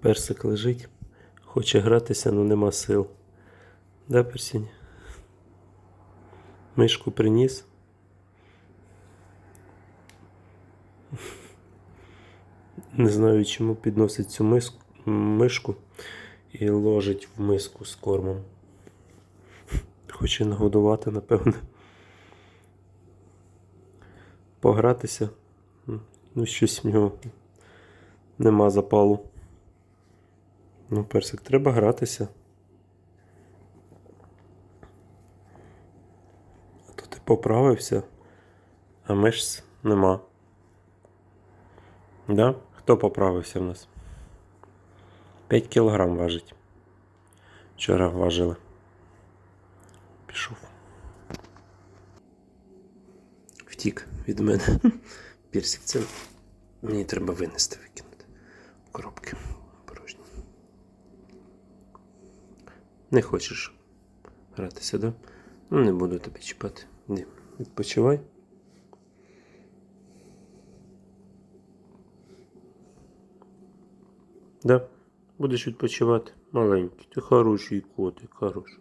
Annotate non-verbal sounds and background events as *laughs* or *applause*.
Персик лежить, хоче гратися, але нема сил. Да, Персінь? Мишку приніс. Не знаю, чому підносить цю миску, мишку і ложить в миску з кормом. Хоче нагодувати, напевне. Погратися. Ну, щось в нього нема запалу. Ну, персик, треба гратися. А то ти поправився, а миш нема. Да? Хто поправився в нас? 5 кілограм важить. Вчора важили. Пішов. Втік від мене. *laughs* Персик, це мені треба винести, викинути. в Коробки Не хочеш гратися, да? Ну, не буду тебе чіпати. Іди, відпочивай. Да, будеш відпочивати. Маленький. Ти хороший котик, хороший.